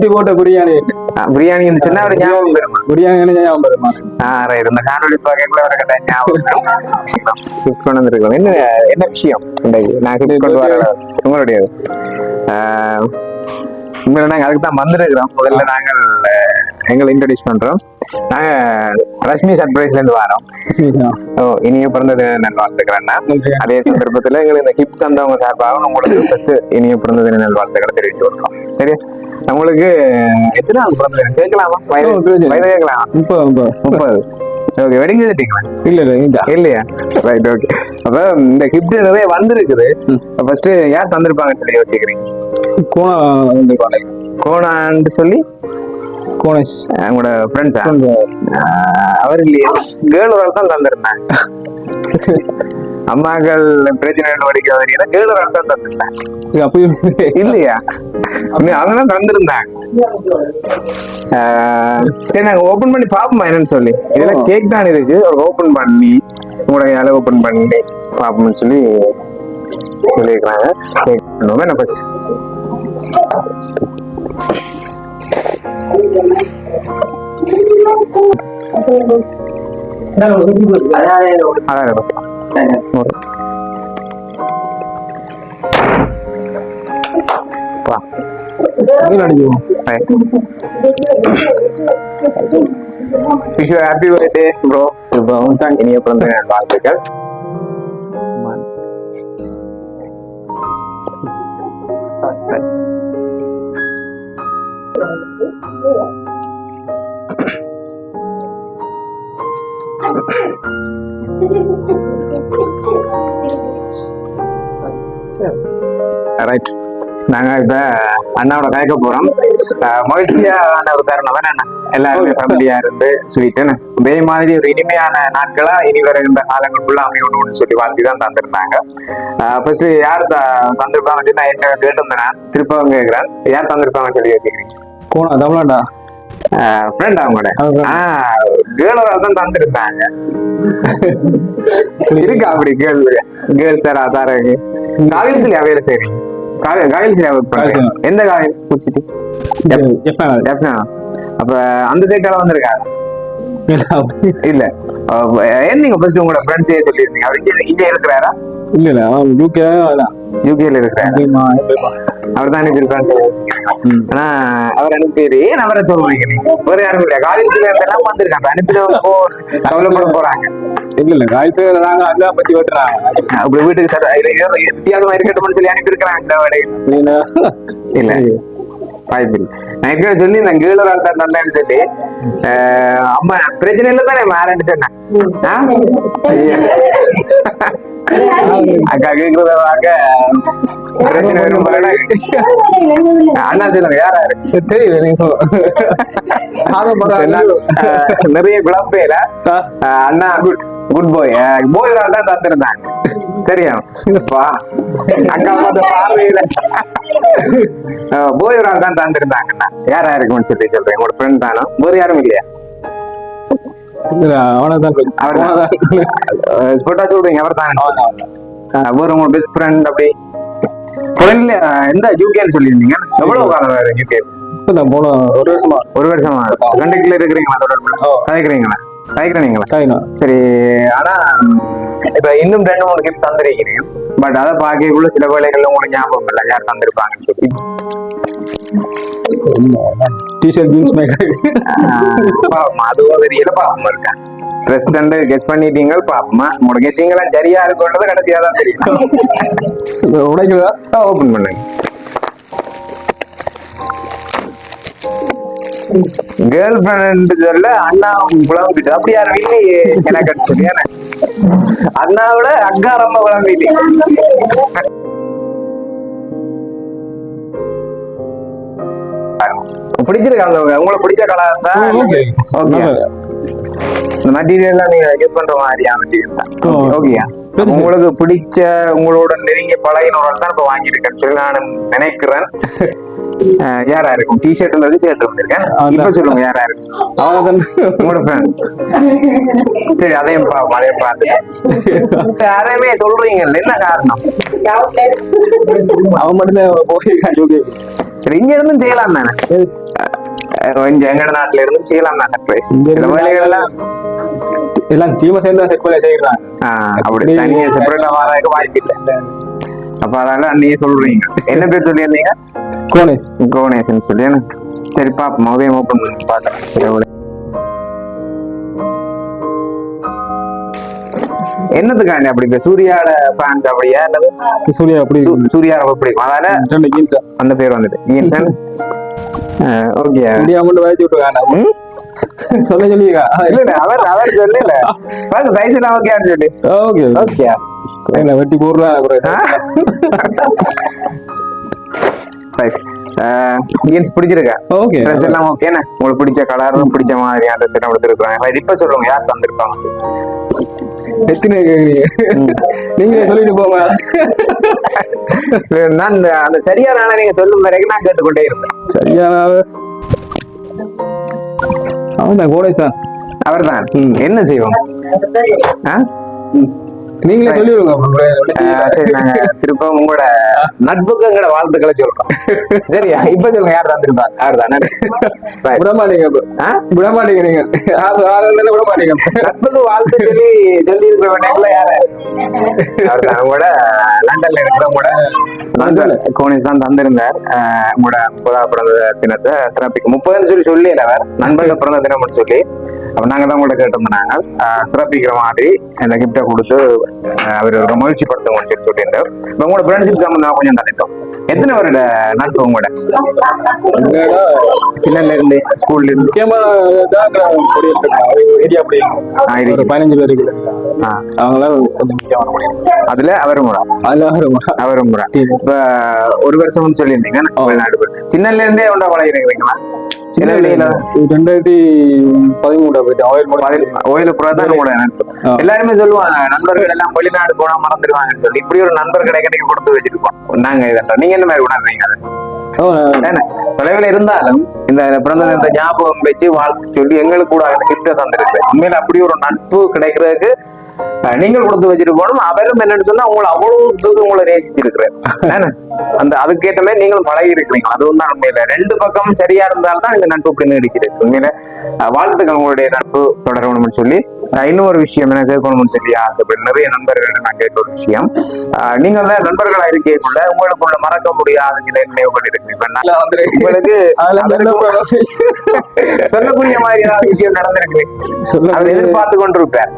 இது போட்ட பிரியாணி பிரியாணின்னு சொன்னா ஒரு ஞாபகம் பெறுமா பிரியாணி ஞாபகம் வருமா ஆ இருந்த காணொலி பார்க்கல ஒரு கட்ட ஞாபகம் கிஃப்ட் கொண்டு வந்திருக்கோம் என்ன என்ன விஷயம் இன்றைக்கு நான் கிஃப்ட் கொண்டு வர உங்களுடைய உங்களை நாங்கள் அதுக்கு தான் வந்திருக்கிறோம். முதல்ல நாங்கள் எங்களை இன்ட்ரடியூஸ் பண்றோம். நாங்க ரஷ்மி சர்ப்ரைஸ்ல இருந்து வரோம். ஓ இனிய பிறந்த தின நல்வாழ்த்துக்கிறேன்னா அதே சந்தர்ப்பத்துல எங்களுக்கு இந்த கிஃப்ட் தந்தவங்க சார்பாக உங்களுக்கு ஃபர்ஸ்ட் இனிய பிறந்த தின நல்வாழ்த்துக்களை தெரிவித்து கொடுக்கிறோம் சரியா உங்களுக்கு எத்தனை நாள் பிறந்த தினம் கேட்கலாமா. வயது கேட்கலாம். இப்போ முப்பது. ஓகே வெடிங்க தட்டிங்களா இல்ல இல்ல இல்லையா? ரைட் ஓகே அப்ப இந்த கிஃப்ட் நிறைய வந்திருக்குது. ஃபர்ஸ்ட் யார் தந்திருப்பாங்கன்னு சொல்லி யோசிக்கிறீங்க? கோணா வந்து பாருங்க கோணான்னு சொல்லி கோணேஷ் உங்களோட ஃப்ரெண்ட்ஸா அவர் இல்லையா. கேர்ள் தான் தந்திருந்தாங்க. அம்மாக்கள் பிரச்சனை ஒரு ஆள் தான் தந்திருந்தாங்க அப்பயும் இல்லையா? தான் தந்திருந்தாங்க. சரி நாங்க ஓபன் பண்ணி பாப்போமா என்னன்னு சொல்லி. இதுல கேக் தான் இருக்கு. ஓபன் பண்ணி உங்களுடைய அளவு ஓபன் பண்ணி பாப்போம்னு சொல்லி சொல்லியிருக்காங்க. கேக் பண்ணுவோமே? நான் ஃபர்ஸ்ட் அதான். இருக்கும். ஒரு. பா அடிக்குவோம் விஷ் ஹாப்பி பர்த்டே ப்ரோ இப்போ இனிய பிறந்த நாள் வாழ்த்துக்கள் ரைட் நாங்க இப்ப அண்ணாவோட கயக்க போறோம். அஹ் மகிழ்ச்சியான ஒரு தருணம். வேணா எல்லாருமே ஃபேமிலியா இருந்து ஸ்வீட்டுன்னு இதே மாதிரி ஒரு இனிமையான நாட்களா இனி வருகின்ற காலங்களுக்குள்ள அமையணும்னு சொல்லி வாழ்த்தி தான் தந்திருந்தாங்க. ஃபர்ஸ்ட் யார் த- நான் என்ன கேட்டிருந்தேன் திருப்பவும் கேட்கிறேன் யார் தந்திருப்பாங்கன்னு சொல்லி யோசிக்கிறீங்க? கோணா தமிழாண்டா ஃப்ரெண்ட் அவங்களோட அவங்க ஆஹ் கேர்ள் தான் தந்திருந்தாங்க இருக்கா அப்படி கேர்ள் கேர்ள் சார் அதான் இருக்கு காவில்ஸ்லயா வேலை செய்றீங்க காவில்ஸ்லயா ஒர்க். எந்த காவில்ஸ் டெஃபினா அப்ப அந்த சைட்டால வந்திருக்காங்க இல்ல ஏன் நீங்க ஃபர்ஸ்ட் உங்களோட ஃப்ரெண்ட்ஸே சொல்லியிருந்தீங்க அவர் இங்க இங்க இருக்கிறாரா இல்ல இல்ல அவன் யூகே அதான். யூகேல எப்படிமா அவர் தான் அனுப்பியிருக்கான்னு ஆனா அவர் அனுப்பியது ஏன் அவரை சொல்றீங்க வேற யாரும் இல்லையா காலேஜ்ல இருந்தெல்லாம் வந்திருக்காங்க. போ கவலைப்பட போறாங்க. இல்ல இல்ல காய்ச்சி நாங்க அதான் பத்தி வெட்டுறாங்க அப்படி வீட்டுக்கு சார் வித்தியாசமா இருக்கட்டும்னு சொல்லி அனுப்பியிருக்கிறாங்க சில வேலை இல்ல. வாய்ப்பு இல்லை. நான் ஏற்கனவே சொல்லி இந்த ஒரு ஆள் தான் தந்தேன்னு சொல்லி. அஹ் அம்மா பிரச்சனை இல்லை தானே மேலன்னு சொன்னேன். அக்கா கேக்குறத வாங்க. பிரச்சனை வரும் பாருடா. அண்ணா சொல்லுங்க யாரா இருக்கு தெரியல நீங்க சொல்லுங்க. நிறைய குழப்பையில அண்ணா குட் குட் பாய் போய் ஒரு தான் தந்திருந்தாங்க. சரியா அக்கா பார்த்த பார்வையில. போய் ஒரு தான் தந்திருந்தாங்கண்ணா யாரா இருக்கும்னு சொல்லி சொல்றேன் உங்களோட ஃப்ரெண்ட் தானோ? வேறு யாரும் இல்லையா? ஸ்போட்டா சொல்றீங்க அவர் தானே வேறு உங்களோட பெஸ்ட் ஃப்ரெண்ட் அப்படி. ஃப்ரெண்ட்ல எந்த யூகேன்னு சொல்லியிருந்தீங்க? எவ்வளவு காலம் வேறு யூகே போன ஒரு வருஷமா. ஒரு வருஷமா? கண்டக்ட்ல இருக்கிறீங்களா தொடர்புல ஓ. கதைக்கிறீங்களா கதைக்கிறீங்களா சரி ஆனா இப்ப இன்னும் ரெண்டு மூணு கிஃப்ட் தந்திருக்கிறேன் பட் அதை பார்க்கக்குள்ள சில வேலைகள்ல உங்களுக்கு ஞாபகம் இல்லை. யார் தந்திருப்பாங்கன்னு சொல்லி. டிஷர்ட் ஜீன்ஸ் மேக்கர் ஆஹ் பாப்போமா அதுவும் தெரியல பாப்போமா இருக்கேன் ட்ரெஸ் அண்ட் கெஸ் பண்ணிட்டீங்க பாப்போமா உங்களோட கெஸ்டிங் எல்லாம் சரியா இருக்குன்றது கடைசியா தான் தெரியும். உடைக்கிறதா ஓபன் பண்ணுங்க. கேர்ள் ஃப்ரெண்ட் சொல்ல அண்ணா குழம்பிட்டு அப்படி யாரும் இல்லையே எனக்கு சரியான அண்ணாவோட அக்கா ரொம்ப குழம்பிட்டு பிடிச்சிருக்காங்க உங்களுக்கு பிடிச்ச கலாசா ஓகே ஓகே இந்த மெட்டீரியல்லாம் நீங்க யூஸ் பண்ற மாதிரியா மெட்டீரியல் தான். ஓகேயா சரி. உங்களுக்கு பிடிச்ச உங்களோட நெருங்கிய பழகின ஒரு தான் இப்ப வாங்கியிருக்கேன்னு சொல்லி நான் நினைக்கிறேன். யாரா இருக்கும்? டி ஷர்ட் இருக்கு ஷர்ட் வந்திருக்கேன். இப்ப சொல்லுங்க யாரா இருக்கும்? அவனதான் உங்களோட ஃப்ரெண்ட் சரி அதையும் பாப்போம் அதையும் பார்த்து யாரையுமே சொல்றீங்கல்ல என்ன காரணம்? அவன் மட்டும்தான் போயிருக்கான் சரி இங்க இருந்தும் செய்யலாம் தானே? எங்கட நாட்டுல இருந்தும் செய்யலாம் தான் சர்ப்ரைஸ் சில இருந்து வேலைகள்லாம் எல்லாம் டீமை சேர்ந்து செட் பண்ணி செய்யறாங்க. அப்படி தனியா செப்பரேட்டா வாரதுக்கு வாய்ப்பு இல்லை. அப்ப அதனால அன்னையே சொல்றீங்க. என்ன பேர் சொல்லியிருந்தீங்க? கோனேஷ். கோனேசன் சொல்லி? சரி பாப்போம். உதயம் ஓப்பன் பண்ணி எவ்வளவு. என்னத்துக்காண்டி அப்படி இப்ப? சூர்யாவோட ஃபேன்ஸ் அப்படியா? சூர்யா அப்படி சூர்யா ரொம்ப பிடிக்கும் அதனால அந்த பேர் வந்துட்டு. ஓகே மட்டும் வயச்சு விட்டுருக்காங்க சொல்ல சொல்லியிருக்கா இல்ல. அவர் அவர் சொல்லல. பாருங்க சைஸ் எல்லாம் ஓகே சொல்லி. ஓகே ஓகே என்ன வெட்டி போடுறா ரைட் ஜீன்ஸ் பிடிச்சிருக்கா? ஓகே ட்ரெஸ் எல்லாம் ஓகேண்ணே உங்களுக்கு பிடிச்ச கலரும் பிடிச்ச மாதிரியான ட்ரெஸ் எல்லாம் கொடுத்துருக்காங்க ரைட் இப்ப சொல்லுங்க யார் தந்திருப்பாங்க? எத்தனை கேக்குறீங்க நீங்களே சொல்லிட்டு போங்க. நான் அந்த- சரியான நீங்க சொல்லும் வரைக்கும் நான் கேட்டுக்கொண்டே இருப்பேன். சரியான அவன் தான் கோடேஷ் தான் அவர்தான் என்ன செய்வோம்? ஆ? நீங்களே சொல்லிடுங்க சரி நாங்க திரும்ப உங்களோட நட்புக்கு எங்களோட வாழ்த்துக்களை சொல்றோம். சரியா? இப்ப சொல்லுங்க யார் தந்திருப்பாங்க யார் தானே? Right. விட மாட்டீங்க இப்ப. ஆ? விட மாட்டீங்க நீங்க. ஆறு ஆறு இருந்தாலும் விட மாட்டீங்க நட்புக்கு வாழ்த்து சொல்லி சொல்லி இருக்கிற நேரில் யாரு உங்களோட லண்டன்ல இருக்கிற உங்களோட நண்பர் கோனிஸ் தான் தந்திருந்தார். உங்களோட முப்பதாவது பிறந்த தினத்தை சிறப்பிக்க முப்பதுன்னு சொல்லி சொல்லி அவர். நண்பர்கள் பிறந்த தினம்னு சொல்லி. அப்ப நாங்க தான் உங்கள்ட்ட கேட்டிருந்தோம் நாங்கள். சிறப்பிக்கிற மாதிரி அந்த கிஃப்டை கொடுத்து அவர் ஒரு மகிழ்ச்சி படுத்துவோம் சொல்லி சொல்லியிருந்தார். இப்ப உங்களோட ஃப்ரெண்ட்ஷிப் சம்பந்தம் கொஞ்சம் தந்துட்டோம் எத்தனை வருட நட்பு உங்களோட? சின்னல இருந்து ஸ்கூல்ல இருந்து. இருக்கு. பதினஞ்சு பேர் இருக்குது ஆஹ் அவங்களாம் அதுல அவரும் கூட. அதுல வரும் அவரும் கூட. இப்ப ஒரு வருஷம்னு சொல்லியிருந்தீங்க. சின்னல இருந்தே உண்டா பழகிறீங்களா வெளியில ரெண்டாயிரத்தி பதிமூணு. ஓயில புறா தான் உங்களோட நட்பு ஆ. எல்லாருமே சொல்லுவாங்க நண்பர்கள் எல்லாம் வெளிநாடு போனா மறந்துடுவாங்கன்னு சொல்லி. இப்படி ஒரு நண்பர் கிடைக்க கொடுத்து வச்சிருக்கோம். நாங்க இதெல்லாம். நீங்க என்ன மாதிரி உணர்றீங்க அதை? தொலைவில் இருந்தாலும் இந்த பிறந்த இந்த ஞாபகம் வச்சு வாழ்த்து சொல்லி எங்களுக்கு கூட அந்த கிஃப்ட தந்திருக்கு. உண்மையில அப்படி ஒரு நட்பு கிடைக்கிறதுக்கு நீங்கள் கொடுத்து வச்சிருக்கணும் அவரும் என்னன்னு சொன்னா உங்களை அவ்வளவு தூரம் உங்களை நேசிச்சிருக்கிறார். ஏன்னா, அந்த அதுக்கேற்ற மாதிரி நீங்களும் பழகி இருக்கிறீங்க அதுவும் தான் உண்மையில. ரெண்டு பக்கமும் சரியா இருந்தால்தான் இந்த நட்பு இப்படி நீடிக்கிறது. உண்மையில வாழ்த்துக்கள் உங்களுடைய நட்பு தொடரணும்னு சொல்லி ஒரு விஷயம் எனக்கு கேட்கணும்னு சொல்லி ஆசைப்பட்டு நிறைய நண்பர்கள் நான் கேட்ட ஒரு விஷயம். தான் நண்பர்களா இருக்கக்குள்ள உங்களுக்குள்ள மறக்க முடியாத சில நினைவுகள் இருக்கு. இப்ப நான் உங்களுக்கு சொல்லக்கூடிய மாதிரி ஏதாவது விஷயம் நடந்திருக்கு. அவர் எதிர்பார்த்து கொண்டிருப்பார்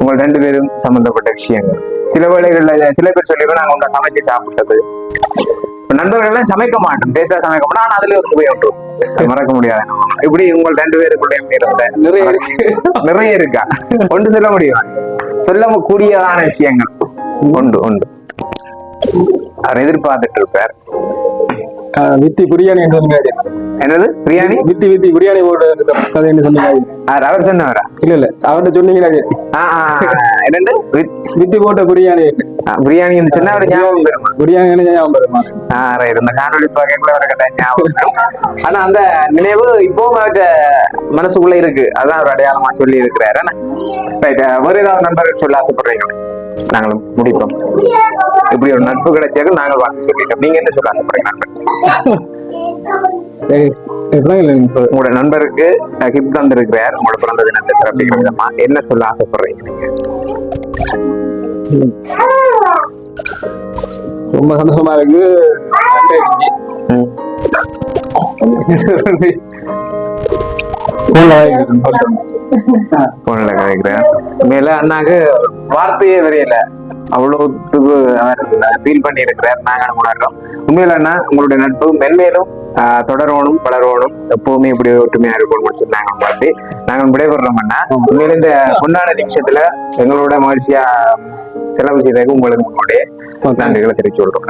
உங்கள் ரெண்டு பேரும் சம்பந்தப்பட்ட விஷயங்கள். சில வேளைகள்ல சில பேர் சொல்லி நாங்க உங்க சமைச்சு சாப்பிட்டது. இப்ப நண்பர்கள் எல்லாம் சமைக்க மாட்டோம். டேஸ்டா சமைக்க மாட்டோம். ஆனா அதுல ஒரு சுவை உண்டு. மறக்க முடியாது. இப்படி உங்கள் ரெண்டு பேருக்குள்ளேயும் இருந்த நிறைய இருக்கு. நிறைய இருக்கா? ஒன்று சொல்ல முடியும்? சொல்ல கூடியதான விஷயங்கள் உண்டு உண்டு. அவர் எதிர்பார்த்துட்டு இருப்பார். வித்தி பிரியாணி என்னது? பிரியாணி? வித்தி வித்தி பிரியாணி போட்டு கதைன்னு சொன்னீங்க. ஆ, அவர் சொன்னவரா இல்ல இல்ல அவர்கிட்ட சொன்னீங்களா? என்னண்டு வித்தி போட்ட பிரியாணி. ஆ, பிரியாணின்னு சொன்னா அவர் ஞாபகம் பெறுமா? பிரியாணி ஞாபகம் வருமா ஆ ரைட் இந்த காணொலி பார்க்கக்குள்ள அவர் கட்ட ஞாபகம். ஆனா அந்த நினைவு இப்பவும் அவர்கிட்ட மனசுக்குள்ள இருக்கு. அதான் அவர் அடையாளமா சொல்லி இருக்கிறாரு ரைட் வேற ஏதாவது நண்பர்கள் சொல்ல ஆசைப்படுறீங்களா? நாங்களும் முடிப்போம். இப்படி ஒரு நட்பு கிடைச்சாக்க நாங்கள் வாழ்த்து சொல்லிட்டோம். நீங்க என்ன சொல்ல ஆசைப்படுறீங்க? நண்பர் உங்களோட நண்பருக்கு கிஃப்ட் தந்திருக்கிறார். உங்களோட பிறந்த தினத்தை சிறப்பிக்கிற விதமா. என்ன சொல்ல ஆசைப்படுறீங்க? நீங்க ரொம்ப சந்தோஷமா இருக்கு. போன்ல கதைக்கிறேன். மேல அண்ணாக்கு வார்த்தையே வரையல. அவ்வளவுத்துக்கு அவர் ஃபீல் பண்ணி இருக்கிறார் நாங்கள் உணர்றோம் உண்மையில அண்ணா உங்களுடைய நட்பு மென்மேலும் ஆஹ், தொடரணும் வளரணும். எப்பவுமே இப்படி ஒற்றுமையா இருக்கணும்னு சொல்லி நாங்கள் பார்த்து நாங்கள் விடைபெறோம் அண்ணா? உண்மையில இந்த பொன்னான நிமிஷத்துல எங்களோட மகிழ்ச்சியா செலவு செய்ததுக்கு உங்களுக்கு உங்களுடைய நன்றிகளை தெரிவிச்சு விடுறோம்